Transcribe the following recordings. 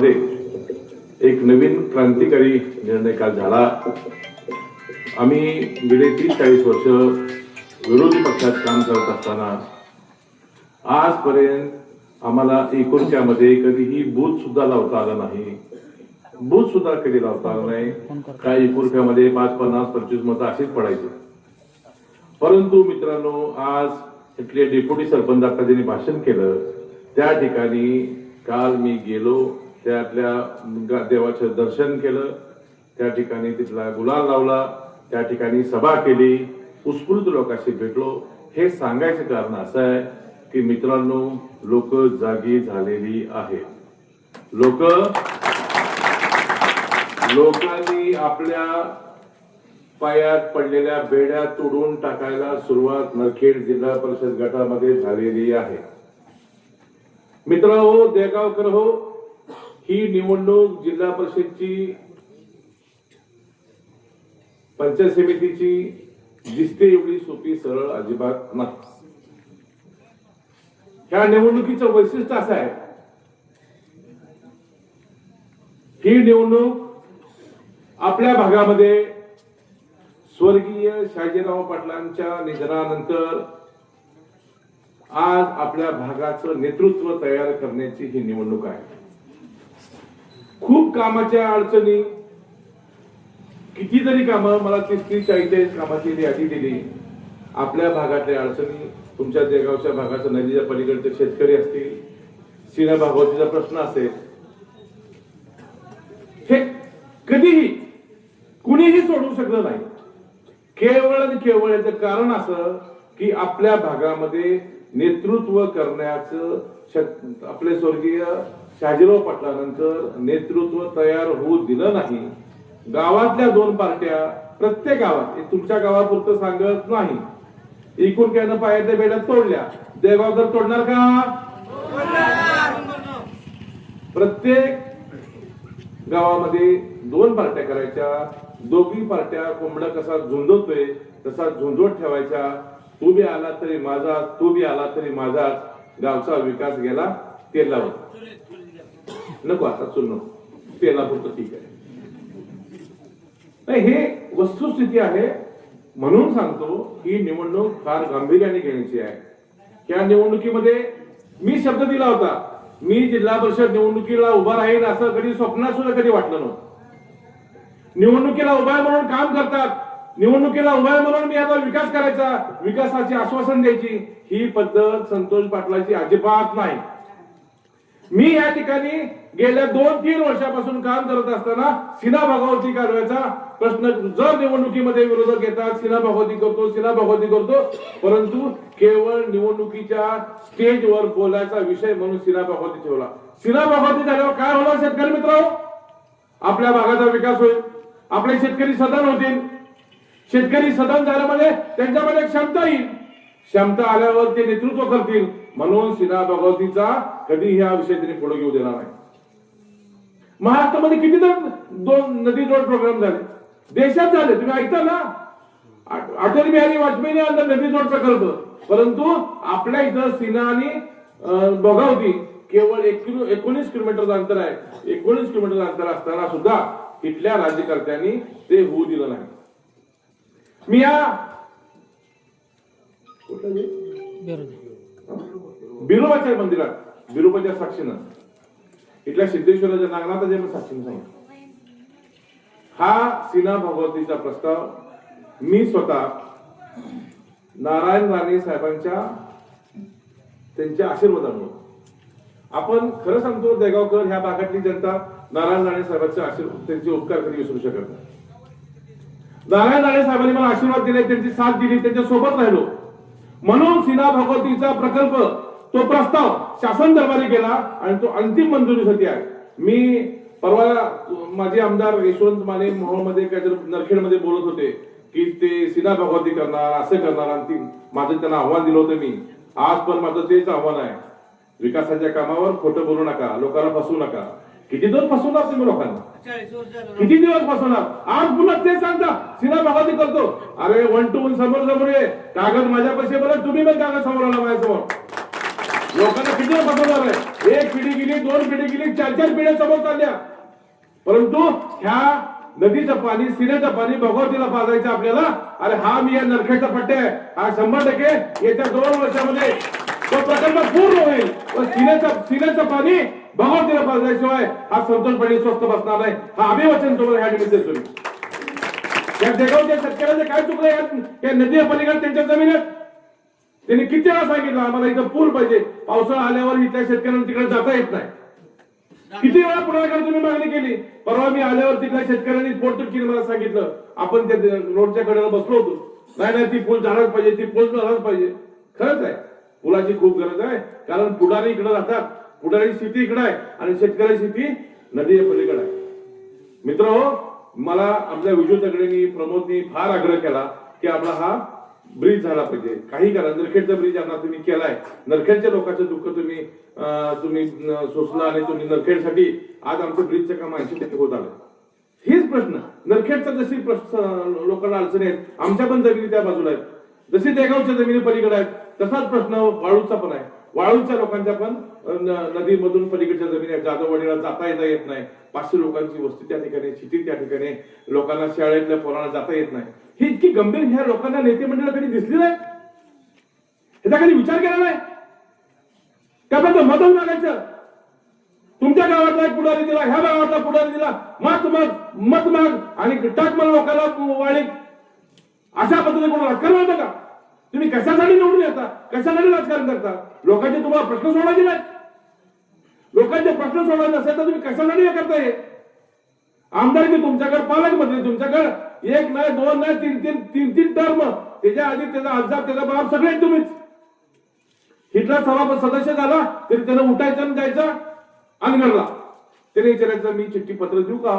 भागामध्ये एक नवीन क्रांतिकारी निर्णय काल झाला. आम्ही गेले तीस चाळीस वर्ष विरोधी पक्षात काम करत असताना आजपर्यंत आम्हाला एकोणच्यामध्ये कधीही बूथ सुद्धा लावता आला नाही. बूथ सुद्धा कधी लावता आला नाही? काय एकुणच्यामध्ये पाच पन्नास पंचवीस मतं असेच पडायचे. परंतु मित्रांनो आज इथले डेप्युटी सरपंच आता ज्यांनी भाषण केलं. त्या ठिकाणी काल मी गेलो. त्यातल्या देवाचं दर्शन केलं त्या ठिकाणी तिथला गुलाल लावला त्या ठिकाणी सभा केली उत्स्फूर्त लोकांशी भेटलो. हे सांगायचं कारण असं आहे की मित्रांनो लोक जागी झालेली आहेत. लोक लोकांनी आपल्या पायात पडलेल्या बेड्या तोडून टाकायला सुरुवात नरखेड जिल्हा परिषद गटामध्ये झालेली आहे. मित्र हो देगावकर हो ही निवडणूक जिल्हा परिषदची पंचायत समितीची दिसते एवढी सोपी सरळ अजिबात नाही. ह्या निवडणुकीचं वैशिष्ट्य असं आहे ही निवडणूक आपल्या भागामध्ये स्वर्गीय शहाजीराव पाटलांच्या निधनानंतर आज आपल्या भागाचं नेतृत्व तयार करण्याची ही निवडणूक आहे. खूप कामाच्या अडचणी. कितीतरी कामं मला तीस तीस चाळीस कामाची यादी दिली. आपल्या भागातल्या अडचणी तुमच्या देगावच्या भागाच्या नदीच्या पलीकडचे शेतकरी असतील सीना भागवतीचा प्रश्न असेल. हे कधीही कुणीही सोडवू शकलं नाही. केवळ आणि केवळ याचं कारण असं की आपल्या भागामध्ये नेतृत्व करण्याचं शक- आपले स्वर्गीय शहाजीराव पाटलानंतर नेतृत्व तयार होऊ दिलं नाही. गावातल्या दोन पार्ट्या प्रत्येक गावात हे तुमच्या गावापुरतं सांगत नाही. एकूण त्यानं पायाच्या बेड्या तोडल्या. देगावकर तोडणार का? प्रत्येक गावामध्ये दोन पार्ट्या करायच्या. दोघी पार्ट्या कोंबडा कसा झुंजवतोय तसा झुंजवत ठेवायचा. तू बी आला तरी माझा तू बी आला तरी माझाच. गावचा विकास गेला होता. नको आता चुन नको. तेलापुरतं ठीक आहे. हे वस्तुस्थिती आहे. म्हणून सांगतो ही निवडणूक फार गांभीर्याने घेण्याची आहे. या निवडणुकीमध्ये मी शब्द दिला होता. मी जिल्हा परिषद निवडणुकीला उभा राहील असं कधी स्वप्नात सुद्धा कधी वाटलं नव्हतं. निवडणुकीला उभा म्हणून काम करतात. निवडणुकीला उभा म्हणून मी आता विकास करायचा. विकासाचे आश्वासन द्यायची. ही पद्धत संतोष पाटलाची अजिबात नाही. मी या ठिकाणी गेल्या दोन तीन वर्षापासून काम करत असताना सिना भगवती कारवायचा प्रश्न जर निवडणुकीमध्ये विरोधक येतात सिना भगवती करतो सिना भगवती करतो परंतु केवळ निवडणुकीच्या स्टेजवर बोलायचा विषय म्हणून सिना भगवती ठेवला. सिना भगवती झाल्यावर काय होणार शेतकरी मित्र? आपल्या भागाचा विकास होईल. आपले शेतकरी सदन होतील. शेतकरी सदन झाल्यामध्ये त्यांच्यामध्ये क्षमता येईल. क्षमता आल्यावर ते नेतृत्व करतील. म्हणून सिना भगवतीचा कधी ह्या विषय त्यांनी पुढे घेऊ देणार नाही. महाराष्ट्रामध्ये किती तर दोन नदी जोड प्रोग्राम झाले. देशात झाले तुम्ही ऐकता ना? अटल बिहारी वाजपेयीने आणलं नदी जोड प्रकल्प. परंतु आपल्या इथं सिना आणि भोगावती केवळ एक किलो एकोणीस किलोमीटरचं अंतर आहे. एकोणीस किलोमीटरचं अंतर असताना सुद्धा इथल्या राज्यकर्त्यांनी ते होऊ दिलं नाही. मी या कुठलं? बिरोबाच्या मंदिरात बिरोबाच्या साक्षीनं. इथल्या सिद्धेश्वराच्या नागनाथाच्या पण साक्षीनं सांगितलं. हा सिना भगवतीचा प्रस्ताव मी स्वतः नारायण राणे साहेबांच्या त्यांच्या आशीर्वादामुळे आपण खरं सांगतो देगावकर ह्या भागातली जनता नारायण राणे साहेबांचे आशीर्वाद त्यांचे उपकार कधी विसरू शकत नाही. नारायण राणे साहेबांनी मला आशीर्वाद दिले त्यांची साथ दिली त्यांच्यासोबत राहिलो. म्हणून सिना भगवतीचा प्रकल्प तो प्रस्ताव शासन दरबारी गेला आणि तो अंतिम मंजुरीसाठी आहे. मी परवा माझे आमदार यशवंत माने मोहोळमध्ये काहीतरी नरखेडमध्ये बोलत होते की ते सिना भगवती करणार असं करणार अंतिम माझं त्यांना आव्हान दिलं होतं मी. आज पण माझं तेच आव्हान आहे. विकासाच्या कामावर खोटं बोलू नका लोकांना फसवू नका. किती दिवस फसवणार तुम्ही लोकांना? किती दिवस फसवणार? आज पुन्हा ते सांगता. सिना भगवती करतो. अरे वन टू वन समोर समोर ये. कागद माझ्या पैसे बरं तुम्ही पण कागद समोर आला माझ्यासमोर लोकांना किती वेळ फसवणार आहे एक पिढी गेली दोन पिढी गेली चार चार पिढ्या समोर चालल्या. परंतु ह्या नदीचं पाणी सिनेचं पाणी भगवतीला पाजायचं आपल्याला. अरे हा मी या नरखेडचा पट्टे आहे. हा शंभर टक्के येत्या दोन वर्षामध्ये तो प्रकल्प पूर्ण होईल. व सिनेचं सिनेचं पाणी भगवतीला पाजल्याशिवाय हा संतोष पाणी स्वस्त बसणार नाही. हा अभिवचन तुम्हाला ह्या निमित्त देतो या देगावच्या शेतकऱ्याचं काय चुकलं या- या नदी पलीकडे त्यांच्या जमिनीत त्यांनी किती वेळा सांगितलं आम्हाला इथं पूल पाहिजे. पावसाळा आल्यावर इथल्या शेतकऱ्यांना तिकडे जाता येत नाही. किती वेळा पुण्याकडे तुम्ही मागणी केली. परवा मी आल्यावर तिथल्या शेतकऱ्यांनी पोटतूट केली मला सांगितलं. आपण त्या रोडच्या कडेला बसलो होतो. नाही नाही ती पूल झालाच पाहिजे ती पूल झालाच पाहिजे. खरंच आहे. पुलाची खूप गरज आहे. कारण पुढारी इकडे राहतात. पुढारी शेती इकडे आहे आणि शेतकरी शेती नदी पलीकडे आहे. मित्र हो मला आपल्या विजू तगडेनी प्रमोदनी फार आग्रह केला की आपला हा ब्रिज झाला पाहिजे. काही करा नरखेडचा ब्रिज आता तुम्ही केलाय. नरखेडच्या लोकांचं दुःख तुम्ही तुम्ही सोसलं आणि तुम्ही नरखेडसाठी आज आमचं ब्रिजचं काम ऐंशी टक्के होत आलं हेच प्रश्न. नरखेडचा जशी प्रश्न लोकांना अडचणी आहेत आमच्या पण जमिनी त्या बाजूला आहेत. जशी देगावच्या जमिनी पलीकडे आहेत तसाच प्रश्न वाळूचा पण आहे. वाळूच्या लोकांच्या पण नदीमधून पलीकडच्या जमिनी आहेत. जाधववाडीला जाता येता येत नाही. पाचशे लोकांची वस्ती त्या ठिकाणी शेती त्या ठिकाणी लोकांना शाळेतल्या पोरांना जाता येत नाही. ही इतकी गंभीर ह्या लोकांना नेते मंडळाला कधी दिसली नाही? ह्याचा कधी विचार केला नाही? त्याबद्दल मदत मागायचं तुमच्या गावातला एक पुढारी दिला ह्या गावातला पुढारी दिला. मत माग मत माग. आणि टाक मला लोकांना वाळी अशा पद्धतीने कोणाला करणार का? तुम्ही कशासाठी निवडून येता कशासाठी राजकारण करता? लोकांचे तुम्हाला प्रश्न सोडायचे नाही लोकांचे प्रश्न सोडायचे असेल तर तुम्ही कशासाठी हे करता हे? आमदारकी तुमच्याकडे पालकमंत्री तुमच्याकडे? एक नाही दोन नाही तीन तीन तीन तीन टर्म त्याच्या आधी त्याचा आजार त्याचा बाप सगळे तुम्हीच. हिटलर सभापती सदस्य झाला तरी त्यानं उठायचं आणि जायचं अनगरला त्याने विचारायचं मी चिठ्ठी पत्र देऊ का?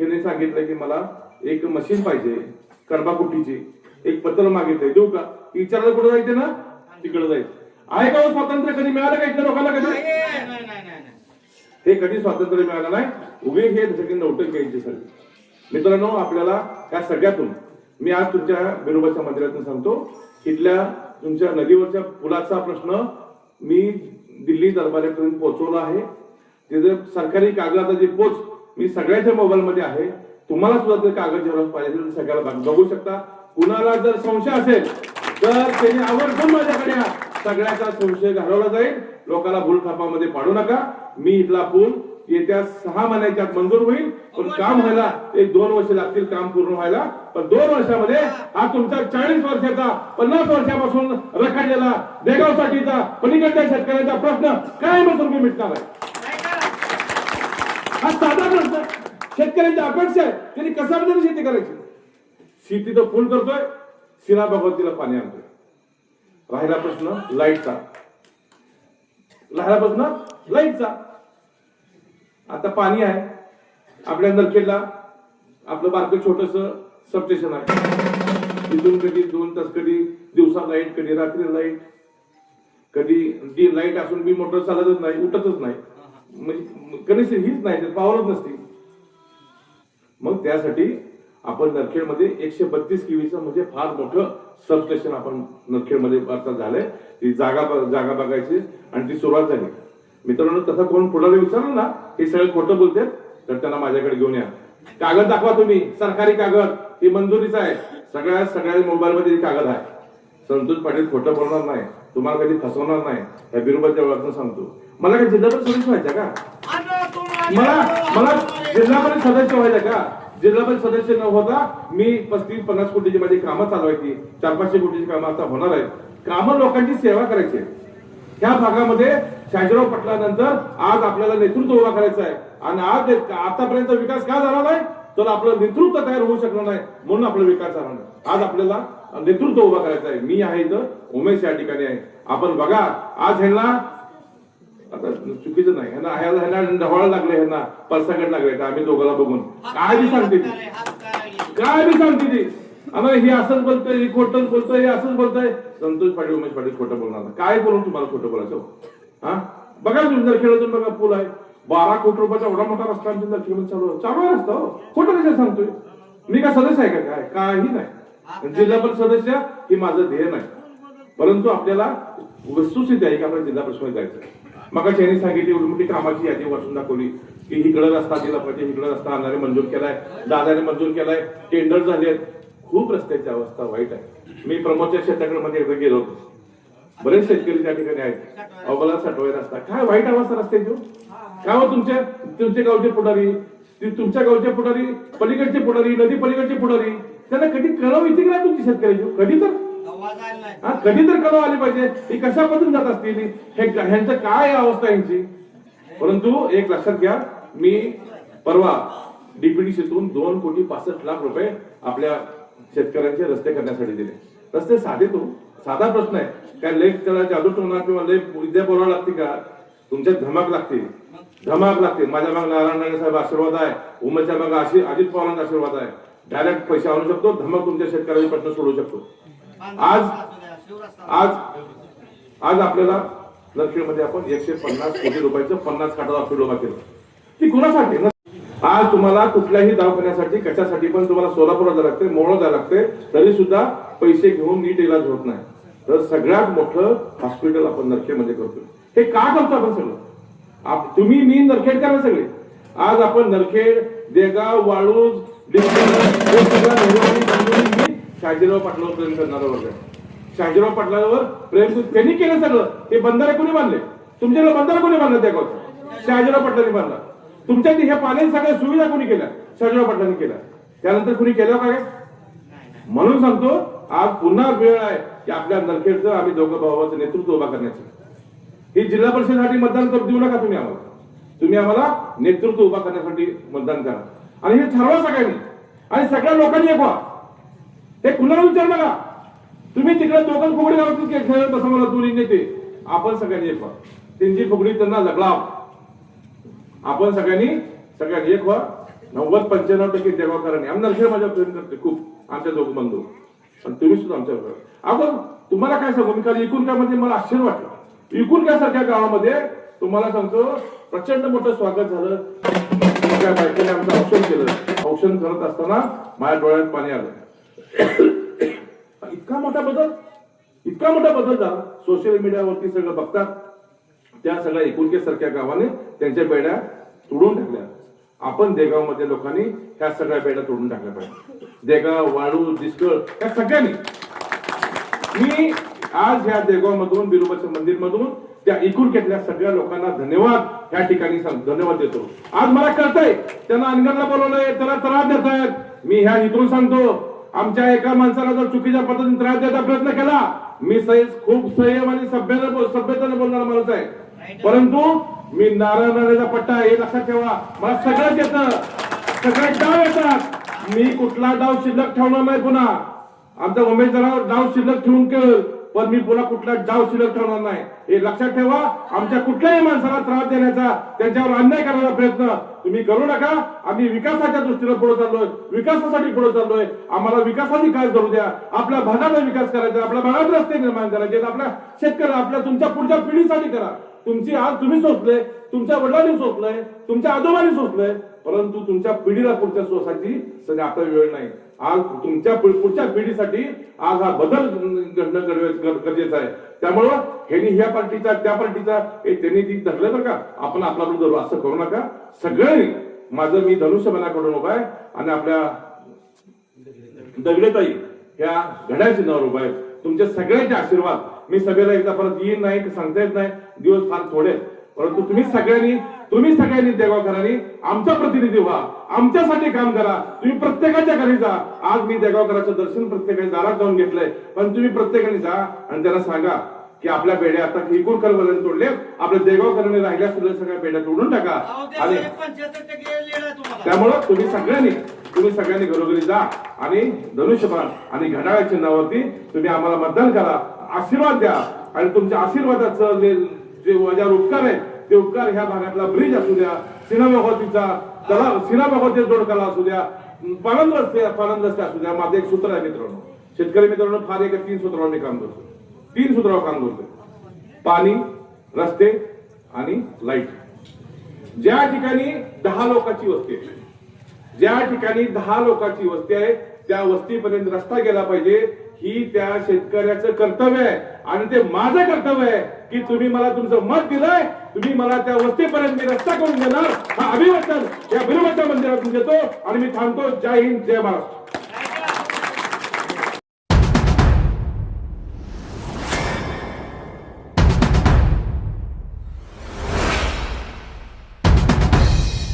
हे सांगितलं की मला एक मशीन पाहिजे कर्बाकुटीची. एक पत्र मागितलंय. देऊ का? विचारायला कुठं जायचं ना? तिकडे जायचं. आहे का हो स्वातंत्र्य? कधी मिळालं का इथल्या लोकांना कधी? नाही, नाही, नाही, नाही, नाही. हे कधी स्वातंत्र्य मिळालं नाही? उभे हे सगळे नौटंक घ्यायचे सगळे. मित्रांनो आपल्याला या सगळ्यातून मी आज तुमच्या बिरोबाच्या मंदिरातून सांगतो इथल्या तुमच्या नदीवरच्या पुलाचा प्रश्न मी दिल्ली दरबारापर्यंत पोहोचवला आहे. त्याचे सरकारी कागदाचा जे पोच मी सगळ्याच्या मोबाईल मध्ये आहे. तुम्हाला सुद्धा ते कागद जेव्हा पाहिजे सगळ्याला बघू शकता. कुणाला जर संशय असेल तर त्यांनी आवर्जून माझ्याकडे या सगळ्याचा संशय घालवला जाईल. लोकांना भूलथापामध्ये पाडू नका. मी इथला पूल येत्या सहा महिन्याच्या मंजूर होईल. पण काम व्हायला एक दोन वर्ष लागतील काम पूर्ण व्हायला. पण दोन वर्षामध्ये हा तुमचा चाळीस वर्षाचा पन्नास वर्षापासून रखडलेला देगावसाठीचा पलीकडच्या शेतकऱ्यांचा प्रश्न काय मी मिटणार आहे. हा साधा प्रश्न. शेतकऱ्यांची अपेक्षा आहे. त्यांनी कशा शेती करायची? शेती तर फुल करतोय सिना भगवतीला पाणी आणतोय. राहिला प्रश्न लाईटचा. राहिला प्रश्न लाईटचा. आता पाणी आहे. आपल्या नरखेडला आपलं बारकं छोटस सबस्टेशन आहे. तिथून कधी दोन तास कधी दिवसा लाइट कधी रात्री लाइट. कधी डी लाइट असून बी मोटर चालतच नाही उठतच नाही. म्हणजे कनेक्शन हीच नाही तर पॉवरच नसते. मग त्यासाठी आपण नरखेडमध्ये एकशे बत्तीस किवीचं म्हणजे फार मोठं सबस्टेशन आपण नरखेडमध्ये आता झालंय. ती जागा जागा बघायची आणि ती सुरुवात झाली. मित्रांनो तसं कोण पुढारी विचारलं ना हे सगळे खोटं बोलतात तर त्यांना माझ्याकडे घेऊन या. कागद दाखवा तुम्ही सरकारी कागद ही मंजुरीचा आहे. सगळ्या सगळ्या मोबाईल मध्ये कागद आहे. संतोष पाटील खोटं बोलणार नाही. तुम्हाला कधी फसवणार नाही. या बिरोबाच्या ओळखून सांगतो. मला काही जिल्हा परिषद व्हायचं का? मला मला जिल्हा परिषद सदस्य व्हायचं का? जिल्हा परिषद सदस्य न होता मी पस्तीस पन्नास कोटीची माझी कामं चालवायची. चार पाचशे कोटीची कामं आता होणार आहेत. कामं लोकांची सेवा करायची आहे. ह्या भागामध्ये शाजीराव पटलानंतर आज आपल्याला नेतृत्व उभा करायचं आहे. आणि आज आतापर्यंत विकास का झाला नाही? तर आपलं नेतृत्व तयार होऊ शकणार नाही म्हणून आपला विकास झाला नाही. आज आपल्याला नेतृत्व उभा करायचं आहे. मी आहे इथं उमेश या ठिकाणी आहे. आपण बघा आज ह्यांना आता चुकीचं नाही. ह्यांना ह्याला ह्यांना ढवाळ लागले ह्यांना परसागड लागले का आम्ही दोघाला बघून. काय बी सांगते ती. काय बी सांगते ती. आम्हाला हे असंच बोलतोय हे खोटं बोलतोय हे असंच बोलतोय. संतोष पाटील उमेश पाटील खोटं बोलणार काय बोलून तुम्हाला खोटं बोलायचं हो? हा? बघा तुम्ही जर खेळतून बघा पूल आहे. बारा कोटी रुपयाचा एवढा मोठा रस्ता आमच्या नरखेडमध्ये चालू चालू आहे रस्ता हो. खोटं कशा सांगतोय? मी काय सदस्य आहे का काय? काही नाही. जिल्हा परिषद सदस्य ही माझं ध्येय नाही. परंतु आपल्याला वस्तुस्थिती आहे की आपल्याला जिल्हा परिषद जायचं मग त्यांनी सांगितली एवढी मोठी कामाची यादी वाचून दाखवली की इकडं रस्ता दिला पाहिजे इकडं रस्ता आणणारे मंजूर केलाय दादाने मंजूर केलाय टेंडर झाले खूप रस्त्याची अवस्था वाईट आहे. मी प्रमोदच्या शेताकडे मध्ये एकदा गेलो होतो. बरेच शेतकरी त्या ठिकाणी आहेत. अवघाला साठवाय रस्ता. काय वाईट अवस्था रस्त्याची हो? काय हो तुमच्या तुमच्या गावचे पुढारी? तुमच्या गावचे पुढारी पलीकडचे पुढारी नदी पलीकडचे पुढारी? त्यांना कधी कळव येते की तुमची शेतकऱ्याची कधी तर? हा कधी तर कळव आली पाहिजे. ही कशा जात असतील हे ह्यांचं काय अवस्था यांची? परंतु एक लक्षात घ्या मी परवा डीपीडीसीतून दोन कोटी पासष्ट लाख रुपये आपल्या शेतकऱ्यांचे रस्ते करण्यासाठी दिले. रस्ते साधे तो. साधा प्रश्न आहे. काय लेख त्याला जादू होणार किंवा लेख विद्या बोलावं लागते का? तुमच्यात धमाक लागते धमाक लागते माझ्या माग नारायण राणे साहेब आशीर्वाद आहे. उमेशच्या माग अशी अजित पवारांचा आशीर्वाद आहे. डायरेक्ट पैसे आणू शकतो. धमक तुमच्या शेतकऱ्याचे प्रश्न सोडवू शकतो. आज आज आज आपल्याला लक्ष्मीमध्ये आपण एकशे पन्नास कोटी रुपयाचं पन्नास काटा फीड उभा केलं. ती कुणासाठी? ना आज तुम्हाला कुठल्याही दवाखान्यासाठी कशासाठी पण तुम्हाला सोलापूरला जायला लागते मोळा जायला लागते तरी सुद्धा पैसे घेऊन नीट इलाज होत नाही. तर सगळ्यात मोठं हॉस्पिटल आपण नरखेडमध्ये करतो हे का करतो आपण सगळं? तुम्ही मी नरखेड करा सगळे. आज आपण नरखेड देगाव वाळूज डिस्कन, शहाजीराव पाटलावर प्रेम करणारा शहाजीराव पाटलावर प्रेम त्यांनी केलं सगळं. ते बंधारे कोणी बांधले? तुमच्याकडे बंधारा कोणी बांधला त्या गावचं? शहाजीराव पाटलांनी बांधला. तुमच्या ह्या पाण्याच्या सगळ्या सुविधा कोणी केल्या? शहाजीराव पाटलांनी केल्या. त्यानंतर कुणी केलं काय? म्हणून सांगतो आज पुन्हा वेळ आहे की आपल्या नरखेडचं आम्ही दोघं भावाचं नेतृत्व उभा करण्याचं. ही जिल्हा परिषदेसाठी मतदान करू देऊ नका तुम्ही आम्हाला. तुम्ही आम्हाला नेतृत्व उभा करण्यासाठी मतदान करा. आणि हे ठरवा सगळ्यांनी. आणि सगळ्या लोकांनी एक व्हा. हे कुणाला विचार नका? तुम्ही तिकडे दोघं फुगडी गावातून खेळत बसा मला दोन्ही नेते आपण सगळ्यांनी एक व्हा. त्यांची फुगडी त्यांना लगला आपण सगळ्यांनी सगळ्यांनी एक व्हा. नव्वद पंच्याण्णव टक्के देवाकरांनी आम्ही खेळ माझ्या प्रेम करते खूप. आमच्या दोघ बंधू. आणि तुम्ही सुद्धा आमच्या आपण तुम्हाला काय सांगू? मी काल एकूण काय मध्ये मला आश्चर्य वाटलं. एकूण काय सारख्या गावामध्ये तुम्हाला सांगतो प्रचंड मोठं स्वागत झालं. काय बायकेने आमचं औषध केलं. औषध करत असताना माझ्या डोळ्यात पाणी आलं. इतका मोठा बदल इतका मोठा बदल झाला. सोशल मीडियावरती सगळं बघतात त्या सगळ्या एकुलके सारख्या गावाने त्यांच्या बेड्या तोडून टाकल्या. आपण देगावमध्ये लोकांनी ह्या सगळ्या बेड्या तोडून टाकल्या पाहिजे. देगाव वाळू दिसकळ या सगळ्यांनी. मी आज ह्या देगाव मधून बिरोबाच्या मंदिर मधून त्या एकूण घेतल्या सगळ्या लोकांना धन्यवाद या ठिकाणी धन्यवाद देतो. आज मला कळतंय त्यांना अनगरला बोलवलंय त्याला त्रास देत आहेत मी ह्या इथून सांगतो आमच्या एका माणसाला जर चुकीच्या पद्धतीने त्रास द्यायचा प्रयत्न केला मी सैज खूप संयम आणि सभ्यता बोल सभ्यतेने बोलणारा माणूस आहे. परंतु मी नारायण राणेचा पट्टा हे लक्षात ठेवा. मला सगळंच येतं. सगळ्यात डाव येतात. मी कुठला डाव शिल्लक ठेवणार नाही पुन्हा. आमचा उमेश डाव शिल्लक ठेवून केलं. पण मी पुन्हा कुठला डाव शिल्लक ठेवणार नाही. हे लक्षात ठेवा आमच्या कुठल्याही माणसाला त्रास देण्याचा त्यांच्यावर अन्याय करण्याचा प्रयत्न तुम्ही करू नका. आम्ही विकासाच्या दृष्टीने पुढे चाललोय विकासासाठी पुढे चाललोय. आम्हाला विकासाची काय करू द्या. आपल्या भागाला विकास करायचा आपल्या भागात रस्ते निर्माण करायचे आपल्या शेतकऱ्या आपल्या तुमच्या पुढच्या पिढीसाठी करा. तुमची आज तुम्ही सोचले तुमच्या वडिलांनी सोचलंय तुमच्या आजोबांनी सोचलंय परंतु तुमच्या पिढीला पुढच्या सोसायटी सध्या आता वेळ नाही. आज तुमच्या पुढच्या पिढीसाठी आज हा बदल घडणं गरजेचं आहे. त्यामुळं ह्यांनी ह्या पार्टीचा त्या पार्टीचा हे त्यांनी ती धरलं बरं का आपण आपला धरू असं करू नका. सगळ्यांनी माझं मी धनुष्यबाणाकडून उभा आहे आणि आपल्या दगडेताई ह्या घड्याळ चिन्हावर उभा आहे. तुमच्या सगळ्यांचे आशीर्वाद. मी सभेला एकदा परत येईन नाही की सांगता येत नाही. दिवस फार थोडे आहेत. परंतु तुम्ही सगळ्यांनी तुम्ही सगळ्यांनी देगावकरांनी आमचा प्रतिनिधी व्हा. आमच्यासाठी काम करा. तुम्ही प्रत्येकाच्या घरी जा. आज मी देगावकराचं दर्शन प्रत्येकाच्या दारात जाऊन घेतलंय. पण तुम्ही प्रत्येकाने जा आणि त्यांना सांगा की आपल्या बेड्या आता एकूण करवल्याने तोडले आपल्या देगावकरांनी राहिल्या सुद्धा सगळ्या बेड्या तोडून टाका. आणि त्यामुळं तुम्ही सगळ्यांनी तुम्ही सगळ्यांनी घरोघरी जा आणि धनुष्यबाण आणि घड्याळ चिन्हावरती तुम्ही आम्हाला मतदान करा. आशीर्वाद द्या. आणि तुमच्या आशीर्वादाचं जे जे उपकार आहे ते उपकार ह्या भागातला ब्रिज असू द्या सिनाभगवतीचा तलाव सिनाभगवती असू द्या पानंद रस्ते पानंद रस्ते असू द्या माझं एक सूत्र आहे मित्रांनो. शेतकरी मित्रांनो फार एक तीन सूत्रावर मी काम करतो. तीन सूत्रावर काम करतो. पाणी रस्ते आणि लाइट ज्या ठिकाणी दहा लोकांची वस्ती आहे ज्या ठिकाणी दहा लोकांची वस्ती आहे त्या वस्तीपर्यंत रस्ता गेला पाहिजे ही त्या शेतकऱ्याचं कर्तव्य आहे. आणि ते माझं कर्तव्य आहे की तुम्ही मला तुमचं मत दिलंय तुम्ही मला त्या वस्तीपर्यंत मी रस्ता करून देणार. हा अभिवचन या बिरुवच्या मंदिरातून देतो. आणि मी थांबतो. जय हिंद जय महाराष्ट्र.